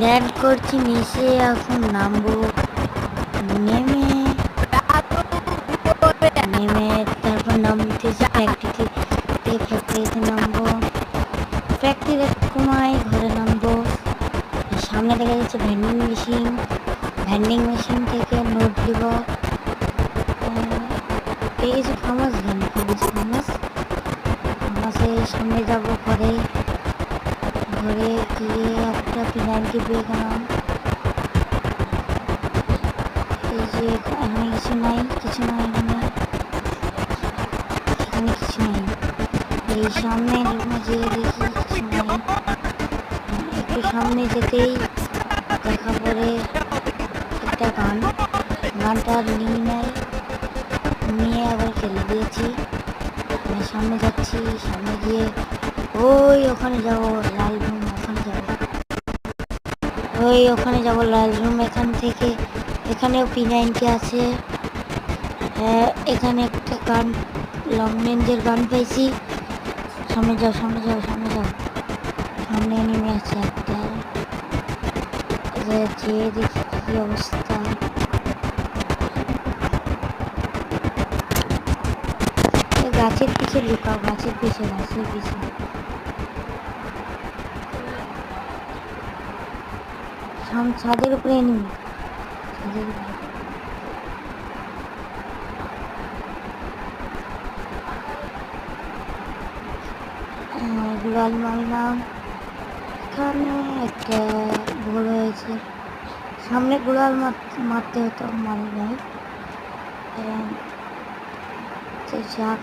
Land করছি, নিচে এখন নামবো। নেমে। নেমে তারপর নামতেছি ফ্যাক্টরিতে ফ্যাক্টরিতে নামবো। ফ্যাক্টরিতে কমাই ঘরে নামবো। সামনে দেখা যাচ্ছে ভ্যান্ডিং মেশিন ভ্যান্ডিং মেশিন থেকে নোট দিব। গেছি ফার্মাস গান পেয়ে গেছি ফার্মাস ফার্মাসের সামনে যাব ঘরে। ঘরে গিয়ে একটা পিনাইনকে পেয়ে গেলাম। এই যে এখানে কিছু নাই কিছু নাই এখানে। এখানে কিছু নাই। এই সামনে রুমে দেখি কিছু নাই। একটু সামনে যেতেই দেখা পড়ে একটা গান। গানটা নিয়ে নেয় নিয়ে আবার ফেলে দিয়েছি। সামনে যাচ্ছি, সামনে গিয়ে, ওই, ওখানে যাব লাল ওই ওখানে যাব লাল রুম এখান থেকে। এখানেও পি নাইনটি আছে। এখানে একটা গান লং রেঞ্জের গান পেয়েছি সামনে যাও সামনে যাও সামনে যাও। সামনে নেমে আছে একটা। যেয়ে দেখি কি অবস্থা। গাছের পিছে লুকাও, গাছের পিছে গাছের পিছে। ছাদের উপরে এনিমি ছাদের উপরে। গুলাল মারলাম। এখানে একটা ভুল হয়েছে সামনে গুলাল মার- মারতে হতো মারি নাই যাক